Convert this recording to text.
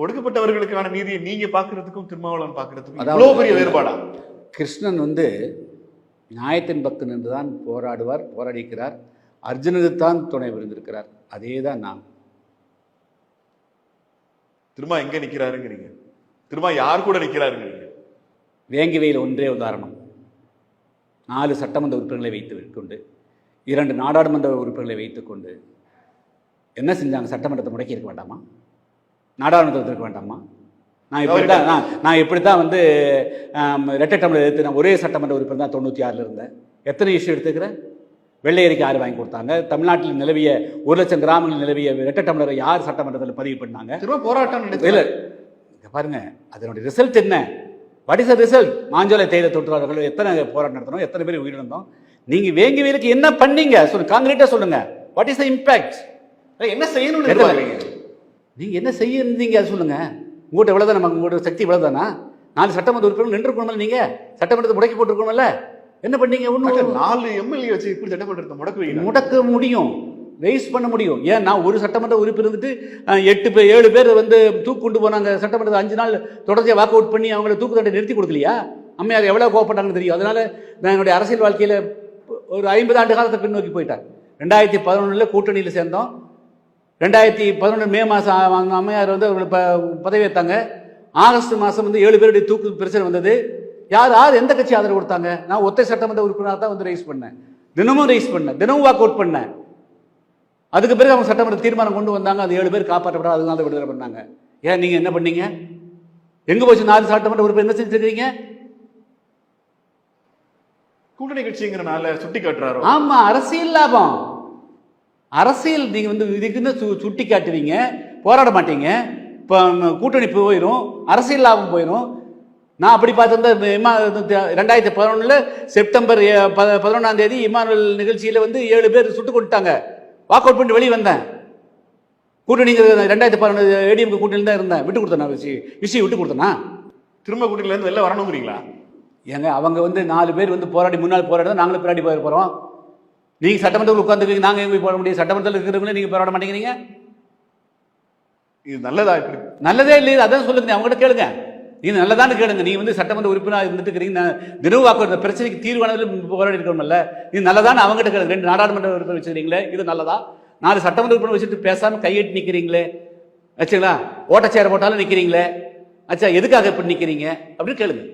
ஒடுக்கப்பட்டவர்களுக்கான நீதியை நீங்க பாக்குறதுக்கும் திருமாவளவன் பாக்குறதுக்கும் இவ்வளவு பெரிய வேறுபாடா? கிருஷ்ணன் வந்து நியாயத்தின் பக்கம் நின்று தான் போராடுவார் போராடிக்கிறார் அர்ஜுனுக்கு தான் துணை புரிந்திருக்கிறார் அதே தான் நான் திருமா எங்க நிக்கிறாருங்கிறீங்க? திருமா யார் கூட நிக்கிறாருங்கிறீங்க? வேங்கிவையில் ஒன்றே உதாரணம். நாலு சட்டமன்ற உறுப்பினர்களை வைத்து கொண்டு இரண்டு நாடாளுமன்ற உறுப்பினர்களை வைத்துக்கொண்டு என்ன செஞ்சாங்க? சட்டமன்றத்தை முடக்கி இருக்க வேண்டாமா? நாடாளுமன்றத்தில் இருக்க வேண்டாமா நான் இப்படி தான் நான் நான் இப்படி தான் வந்து ஆம், இரட்டை டம்ளர் எடுத்து நான் ஒரே சட்டமன்ற உறுப்பினர் தான் தொண்ணூற்றி ஆறில் இருந்தேன். எத்தனை இஷ்யூ எடுத்துக்கிறேன்? வெள்ளை அறிக்கை யார் வாங்கி கொடுத்தாங்க? தமிழ்நாட்டில் நிலவிய ஒரு லட்சம் கிராமங்களில் நிலவிய இரட்டை டம்ளரை யார் சட்டமன்றத்தில் பதிவு பண்ணாங்க? திரும்ப போராட்டம் இல்ல நடத்தல இங்க பாருங்க அதனுடைய ரிசல்ட் என்ன? What is the result Manjolai தேயிலை தொற்றுவார்கள் எத்தனை போராட்டம் நடத்தணும் எத்தனை பேர் உயிரிழந்தோம்? நீங்க வேங்கி வேலுக்கு என்ன பண்ணீங்க? சொல்லுங்க காங்கிரீட்டா சொல்லுங்க. வாட் இஸ் த இம்பாக்ட் என்ன செய்யணும்னு எதுல? எதிர்பார்க்கறீங்க நீங்க என்ன செய்ய இருந்தீங்க அது சொல்லுங்க. உங்கள்கிட்ட இவ்வளவுதான் நம்ம உங்களோட சக்தி இவ்வளவுதானா? நாலு சட்டமன்ற உறுப்பினர் நின்றுக்கணும்ல நீங்க? சட்டமன்றத்தை முடக்கி போட்டுருக்கணும்ல? என்ன பண்ணீங்க? ஒன்றும் நாலு எம்எல்ஏ வச்சு இப்படி சட்டமன்றத்தை முடக்குவீங்க முடக்க முடியும். ரைஸ் பண்ண முடியும். ஏன்? நான் ஒரு சட்டமன்ற உறுப்பினர் இருந்துட்டு எட்டு பேர் ஏழு பேர் வந்து தூக்கு கொண்டு போனாங்க. சட்டமன்றத்தை அஞ்சு நாள் தொடர்ச்சியாக வாக் அவுட் பண்ணி அவங்கள தூக்கு தண்டை நிறுத்தி கொடுக்கலையா? அம்மையார் எவ்வளோ கோவப்பட்டாங்கன்னு தெரியும். அதனால நான் என்னுடைய அரசியல் வாழ்க்கையில் ஒரு ஐம்பது ஆண்டு காலத்தை பின்னோக்கி போயிட்டேன். ரெண்டாயிரத்தி பதினொன்றில் கூட்டணியில் சேர்ந்தோம். ரெண்டாயிரத்தி பதினொன்று மே மாதம் அம்மையார் வந்து அவர்கள் ப பதவி ஏற்றாங்க ஆகஸ்ட் மாதம் வந்து ஏழு பேருடைய தூக்கு பிரச்சனை வந்தது. யார் யார் எந்த கட்சி ஆதரவு கொடுத்தாங்க? நான் ஒத்தை சட்டமன்ற உறுப்பினராக தான் வந்து ரைஸ் பண்ணேன். தினமும் ரைஸ் பண்ணேன். தினமும் வாக் அவுட் பண்ணேன். அதுக்கு பிறகு அவங்க சட்டமன்ற தீர்மானம் கொண்டு வந்தாங்க. அது ஏழு பேர் காப்பாற்றப்பட அதனால தான் விடுதலை பண்ணாங்க. ஏன் நீங்க என்ன பண்ணீங்க? எங்க போச்சு நாலு சட்டமன்ற உறுப்பினர்? என்ன செஞ்சிருக்கீங்க? கூட்டணி கட்சிங்கிறனால சுட்டி காட்டுறாரோ ஆமா அரசியல் லாபம். அரசியல் நீங்க வந்து இதுக்குன்னு சு சுட்டி காட்டுவீங்க போராட மாட்டீங்க. இப்போ கூட்டணி போயிடும் அரசியல் லாபம் போயிடும் நான் அப்படி பார்த்திருந்தா ரெண்டாயிரத்தி பதினொன்றில் செப்டம்பர் ப- பதினொன்றாம் தேதி இமானுவல் நிகழ்ச்சியில் வந்து ஏழு பேர் சுட்டு கொண்டுட்டாங்க. வாக் அவுட் பண்ணிட்டு வெளியே வந்தேன். கூட்டணிங்கிற ரெண்டாயிரத்தி பதினொன்று ஏடிஎம்க்கு கூட்டணியில் தான் இருந்தேன். விட்டு கொடுத்தேன் நான் விஷயம் விட்டு கொடுத்தேனா? திரும்ப கூட்டணில இருந்து வெளில வரணுங்கிறீங்களா? ஏங்க அவங்க வந்து நாலு பேர் வந்து போராடி முன்னாள் போராடி நாங்களும் பின்னாடி போயிட போகிறோம் நீங்கள் சட்டமன்றத்தில் உட்காந்துருக்கீங்க நாங்கள் எங்கே போய் போட முடியும்? சட்டமன்றத்தில் இருக்கிறவங்களே நீங்கள் போராட மாட்டேங்கிறீங்க? இது நல்லதா இப்படி? நல்லதே இல்லையே அதான் சொல்லுங்க அவங்ககிட்ட கேளுங்க. நீங்க நல்லதானு கேளுங்க நீங்க வந்து சட்டமன்ற உறுப்பினராக இருந்துட்டு இருக்கிறீங்க நான் தினவு வாக்கு பிரச்சனைக்கு தீர்வானதில் போராடி இருக்கணும்ல இது நல்லதான்னு அவங்ககிட்ட கேளுங்க. ரெண்டு நாடாளுமன்ற உறுப்பினர் இது நல்லதா? நாலு சட்டமன்ற உறுப்பினர் வச்சுட்டு பேசாம கையெட்டி நிக்கிறீங்களே வச்சுங்களா? ஓட்டச்சேர போட்டாலும் நிக்கிறீங்களே அச்சா எதுக்காக இப்படி நிக்கிறீங்க? அப்படின்னு கேளுங்க.